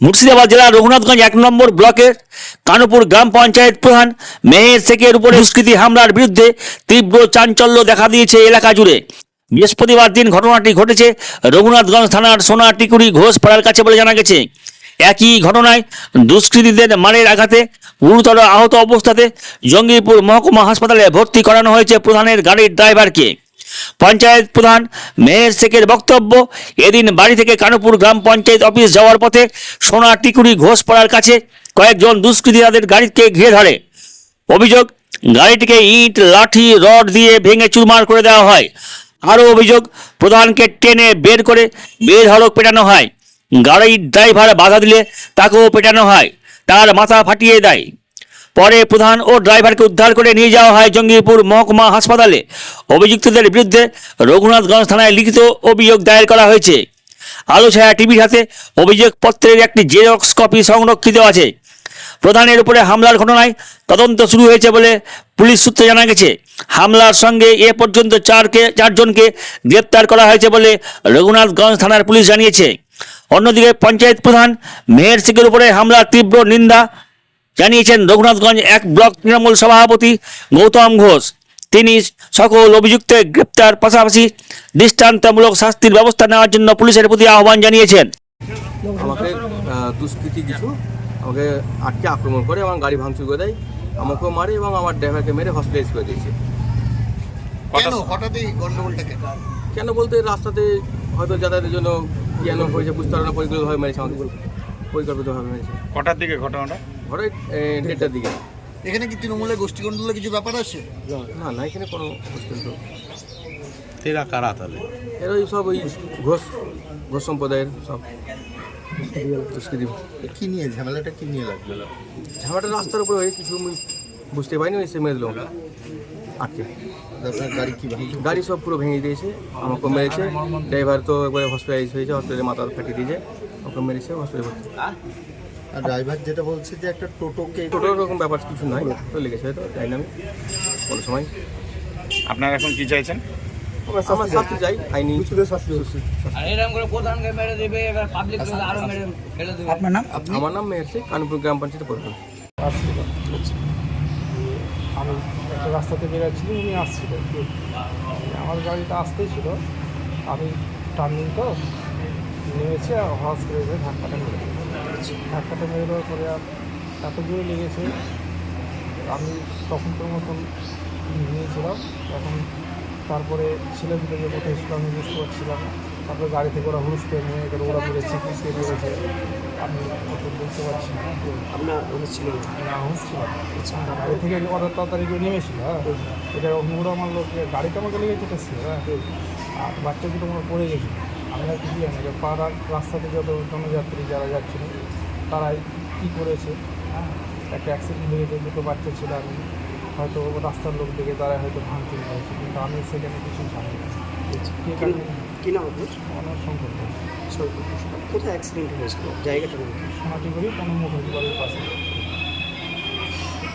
মুর্শিদাবাদ জেলার রঘুনাথগঞ্জ এক নম্বর ব্লকের কানপুর গ্রাম পঞ্চায়েত প্রধান মেহের শেখের উপরে দুষ্কৃতী হামলার বিরুদ্ধে তীব্র চাঞ্চল্য দেখা দিয়েছে এলাকা জুড়ে। বৃহস্পতিবার দিন ঘটনাটি ঘটেছে রঘুনাথগঞ্জ থানার সোনাটিকুড়ি ঘোষ পাড়ার কাছে বলে জানা গেছে। একই ঘটনায় দুষ্কৃতীদের মারের আঘাতে গুরুতর আহত অবস্থাতে জঙ্গিপুর মহকুমা হাসপাতালে ভর্তি করানো হয়েছে প্রধানের গাড়ির ড্রাইভারকে। পঞ্চায়েত প্রধান মেহের শেখের বক্তব্য, এদিন বাড়ি থেকে কানুপুর গ্রাম পঞ্চায়েত অফিস যাওয়ার পথে সোনা টিকুড়ি ঘোষপাড়ার কাছে কয়েকজন দুষ্কৃতী তাদের গাড়িকে ঘিরে ধরে। অভিযোগ, গাড়িটিকে ইট, লাঠি, রড দিয়ে ভেঙে চুরমার করে দেওয়া হয়। আরও অভিযোগ, প্রধানকে টেনে বের করে বেধড়ক পেটানো হয়। গাড়ির ড্রাইভার বাধা দিলে তাকেও পেটানো হয়। তার মাথা ফাটিয়ে দেয়। পরে প্রধান ও ড্রাইভারকে উদ্ধার করে নিয়ে যাওয়া হয় জঙ্গিপুর মহকুমা হাসপাতালে। অভিযুক্তদের বিরুদ্ধে রঘুনাথগঞ্জ থানায় লিখিত অভিযোগ দায়ের করা হয়েছে। আলো ছায়া টিভির হাতে অভিযোগপত্রের একটি জেরক্স কপি সংরক্ষিত আছে। প্রধানের উপরে হামলার ঘটনায় তদন্ত শুরু হয়েছে বলে পুলিশ সূত্রে জানা গেছে। হামলার সঙ্গে এ পর্যন্ত চারকে, চারজনকে গ্রেপ্তার করা হয়েছে বলে রঘুনাথগঞ্জ থানার পুলিশ জানিয়েছে। অন্যদিকে পঞ্চায়েত প্রধান মেহের শেখের উপরে হামলার তীব্র নিন্দা জানিয়েছেন রঘুনাথগঞ্জ এক ব্লক তৃণমূল সভাপতি গৌতম ঘোষ। তিনি সকল অভিযুক্তের গ্রেপ্তার পাশাপাশি দৃষ্টান্তমূলক শাস্তির ব্যবস্থা নেওয়ার জন্য পুলিশের প্রতি আহ্বান জানিয়েছেন। আমাকে দুষ্কৃতি কিছু আমাকে আটকে আক্রমণ করে এবং গাড়ি ভাঙচুর করে দেয় আমাকেও মারে এবং আমার ড্রাইভারকে মেরে হসপিটালাইজ করে দিয়েছে। কেন? বলতে রাস্তাতে হয়তো যাতায়াতের জন্য কেন হয়েছে বুঝতে পারো না পরিকল্পিতভাবে মেরেছে আমাকে। পরিকল্পিতভাবে মেরেছে। কটার দিকে ঘটনাটা? ঘরে দেড়টার দিকে। এখানে কি তৃণমূলের গোষ্ঠী গন্ডলের কিছু ব্যাপার আছে? না না এখানে কোনো এরা কারা তাহলে? এরা ওই সব ওই ঘোষ ঘোষ সম্প্রদায়ের সব। কি নিয়ে ঝামেলাটা কি নিয়ে লাগল? ঝামেলাটা রাস্তার উপরে হয়ে কিছু বুঝতে পারিনি ওই সে মেরে দিল আটকে গাড়ি কি গাড়ি সব পুরো ভেঙে দিয়েছে আমাকে মেরেছে। ড্রাইভার তো একবারে হসপিটালাইজ হয়েছে হসপিটালে মাথা ফাটিয়ে দিয়েছে ওকে মেরেছে হসপিটালে ভর্তি। আর ড্রাইভার যেটা বলছে যে একটা টোটোকে টোটো রকম ব্যাপার কিছু নাই তো লেগেছে হয়তো আমি কোনো সময়। আপনারা এখন কি চাইছেন? আমার শাস্তি চাই আইনি। আর এরকম করে দেবে এবার পাবলিক আরও মেরে ফেলে দেবে। আপনার নাম? আমার নাম মেহেরছে কানপুর গ্রাম পঞ্চায়েতে পড়বেন। আমি একটা রাস্তা থেকে যাচ্ছিলাম উনি আসছিল আমার গাড়িটা আসতেই ছিল আমি টার্নিং তো নেমেছে আর হস করে এসে ধাক্কাটা মেরে। ধাক্কাটা মেরে দেওয়ার পরে আর এত জোরে লেগেছে আমি তখন তোর মতন নিয়েছিলাম। এখন তারপরে ছেলে দুটো যে কোথায় ছিল আমি বুঝতে পারছিলাম তারপরে গাড়ি থেকে ওরা হুরুস করে নিয়ে গেলো ওরা মেরেছে পিছিয়ে মেরেছে আমি অত বুঝতে পারছি না। আপনার হুঁশ ছিল না। না হচ্ছিলাম গাড়ি থেকে অত তাড়াতাড়ি করে নেমেছিল হ্যাঁ। এটা মুড়া মারলো যে গাড়িটা আমাকে লেগে কেটেছিল হ্যাঁ। আর বাচ্চা দুটো আমার পড়ে গেছিল আমি আর কিছু জানি যে পাড়ার রাস্তাতে যত জনযাত্রী যারা যাচ্ছিল তারাই কী করেছে? হ্যাঁ একটা অ্যাক্সিডেন্ট হয়ে গেছে দুটো বাচ্চা ছিল আমি হয়তো রাস্তার লোক দেখে তারা হয়তো ভাঙচুর করেছে কিন্তু আমি সেখানে কিছু জানি না। কে কি নাম? আপনার? সংকট সৈকত কোথায় অ্যাক্সিডেন্ট হয়েছিল? জায়গাটা নাম কি? সোনাটি করি কোনো মুখোশ বাড়ির পাশে।